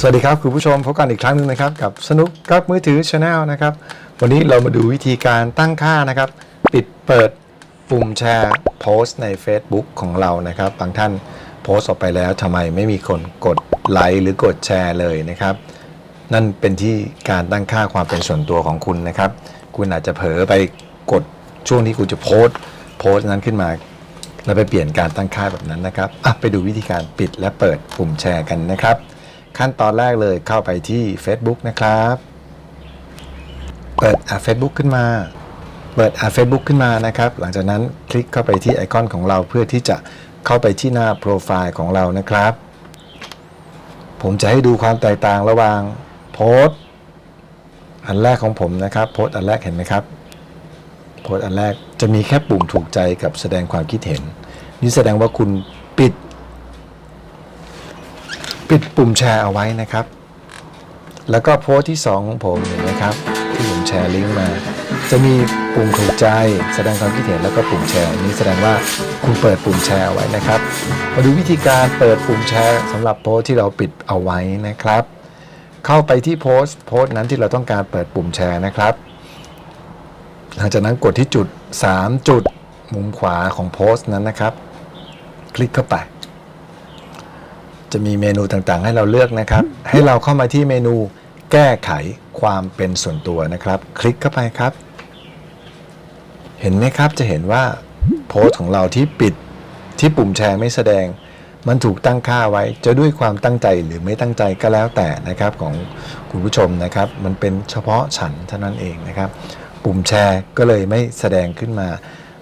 สวัสดีครับคุณผู้ชมพบกันอีกครั้งหนึ่งนะครับกับสนุกกับมือถือชาแนลนะครับวันนี้เรามาดูวิธีการตั้งค่านะครับ ปิดเปิดปุ่มแชร์โพสต์ใน Facebook ของเรานะครับ บางท่านโพสต์ออกไปแล้วทำไมไม่มีคนกดไลค์หรือกดแชร์เลยนะครับ นั่นเป็นที่การตั้งค่าความเป็นส่วนตัวของคุณนะครับ คุณอาจจะเผลอไปกดช่วงที่คุณจะโพสต์โพสต์นั้นขึ้นมาแล้วไปเปลี่ยนการตั้งค่าแบบนั้นนะครับอะไปดูวิธีการปิดและเปิดปุ่มแชร์กันนะครับ ขั้นตอนแรกเลยเข้าไปที่ Facebook นะครับ เปิดอะ Facebook ขึ้นมา เปิดอะ Facebook ขึ้นมานะครับ หลังจากนั้นคลิกเข้าไปที่ไอคอนของเราเพื่อที่จะเข้าไปที่หน้าโปรไฟล์ของเรานะครับ ผมจะให้ดูความแตกต่างระหว่างโพสอันแรกของผมนะครับโพสอันแรกเห็นไหมครับโพสอันแรกจะมีแค่ปุ่มถูกใจกับแสดงความคิดเห็น นี่แสดงว่าคุณ ปิดปุ่มแชร์เอาไว้นะครับ แล้วก็โพสต์ที่ 2 ของผมเห็นไหมครับ ที่ผมแชร์ลิงก์มา จะมีปุ่มถูกใจ แสดงความคิดเห็นแล้วก็ปุ่มแชร์นี้แสดงว่าคุณเปิดปุ่มแชร์เอาไว้นะครับ มาดูวิธีการเปิดปุ่มแชร์สำหรับโพสต์ที่เราปิดเอาไว้นะครับ เข้าไปที่โพสต์โพสต์นั้นที่เราต้องการเปิดปุ่มแชร์นะครับ หลังจากนั้นกดที่จุด 3 จุดมุมขวาของโพสต์นั้นนะครับ คลิกเข้าไป จะมีเมนูต่างๆ ให้เราเลือกนะครับ ให้เราเข้ามาที่เมนูแก้ไขความเป็นส่วนตัวนะครับ คลิกเข้าไปครับ เห็นไหมครับจะเห็นว่าโพสต์ของเราที่ปิดที่ปุ่มแชร์ไม่แสดง มันถูกตั้งค่าไว้จะด้วยความตั้งใจหรือไม่ตั้งใจก็แล้วแต่นะครับของคุณผู้ชมนะครับ มันเป็นเฉพาะฉันเท่านั้นเองนะครับ ปุ่มแชร์ก็เลยไม่แสดงขึ้นมา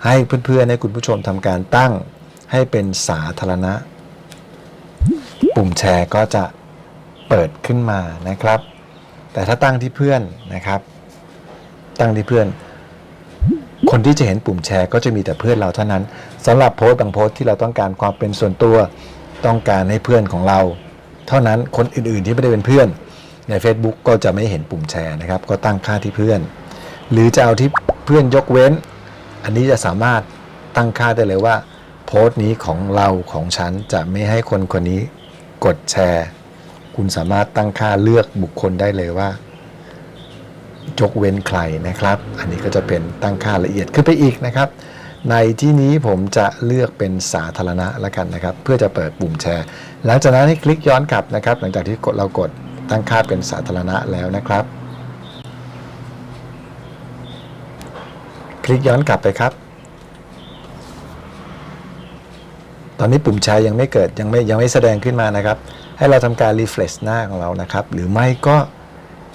ให้เพื่อนๆให้คุณผู้ชมทำการตั้งให้เป็นสาธารณะ ปุ่มแชร์ก็จะเปิดขึ้นมานะครับ แต่ถ้าตั้งที่เพื่อนนะครับ ตั้งที่เพื่อน คนที่จะเห็นปุ่มแชร์ก็จะมีแต่เพื่อนเราเท่านั้นสำหรับโพสต์บางโพสต์ที่เราต้องการความเป็นส่วนตัวต้องการให้เพื่อนของเรา เท่านั้นคนอื่นๆที่ไม่ได้เป็นเพื่อนใน Facebook ก็จะไม่เห็นปุ่มแชร์นะครับ ก็ตั้งค่าที่เพื่อน หรือจะเอาที่เพื่อนยกเว้น อันนี้จะสามารถตั้งค่าได้เลยว่า โพสต์นี้ของเราของฉันจะไม่ให้คนคนนี้ กดแชร์ คุณสามารถตั้งค่าเลือกบุคคลได้เลยว่ายกเว้นใครนะครับ อันนี้ก็จะเป็นตั้งค่าละเอียดขึ้นไปอีกนะครับ ในที่นี้ผมจะเลือกเป็นสาธารณะแล้วกันนะครับ เพื่อจะเปิดปุ่มแชร์ หลังจากนั้นให้คลิกย้อนกลับนะครับ หลังจากที่กดเรากดตั้งค่าเป็นสาธารณะแล้วนะครับ คลิกย้อนกลับไปครับ ตอนนี้ปุ่มชร์ยังไม่เกิดยังไม่ยังไม่แสดงขึ้นมานะครับ ให้เราทำการ refresh หน้าของเรานะครับ หรือไม่ก็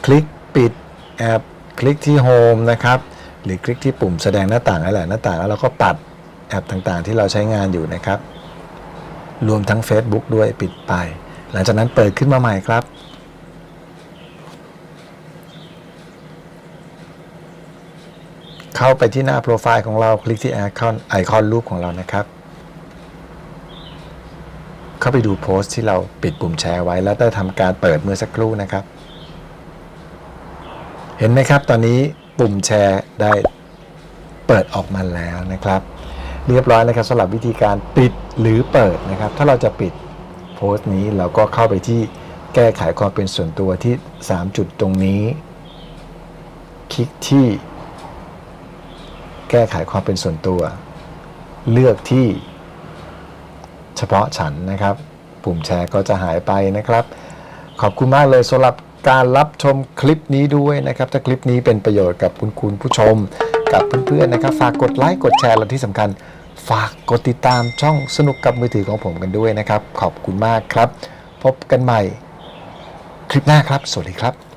คลิกปิดแอปคลิกที่ Home นะครับหรือคลิกที่ปุ่มแสดงหน้าต่างนั่นแหละหน้าต่างแล้วเราก็ปัดแอปต่างๆ ที่เราใช้งานอยู่นะครับ รวมทั้ง Facebook ด้วยปิดไป หลังจากนั้นเปิดขึ้นมาใหม่ครับ เข้าไปที่หน้าโปรไฟล์ของเราคลิกที่ไอคอนไอคอนรูปของเรานะครับ เข้าไปดูโพสต์ที่เราปิดปุ่มแชร์ไว้ แล้วได้ทำการเปิดเมื่อสักครู่นะครับ เห็นไหมครับ ตอนนี้ปุ่มแชร์ได้เปิดออกมาแล้วนะครับ เรียบร้อยนะครับสำหรับวิธีการปิดหรือเปิดนะครับ ถ้าเราจะปิดโพสต์นี้เราก็เข้าไปที่แก้ไขความเป็นส่วนตัวที่ 3 จุดตรงนี้ คลิกที่ แก้ไขความเป็นส่วนตัว เลือกที่ เฉพาะฉันนะครับ ปุ่มแชร์ก็จะหายไปนะครับ ขอบคุณมากเลยสำหรับการรับชมคลิปนี้ด้วยนะครับ ถ้าคลิปนี้เป็นประโยชน์กับคุณคุณผู้ชม กับเพื่อนๆนะครับ ฝากกดไลค์กดแชร์และที่สำคัญ ฝากกดติดตามช่องสนุกกับมือถือของผมกันด้วยนะครับ ขอบคุณมากครับ พบกันใหม่ คลิปหน้าครับ สวัสดีครับ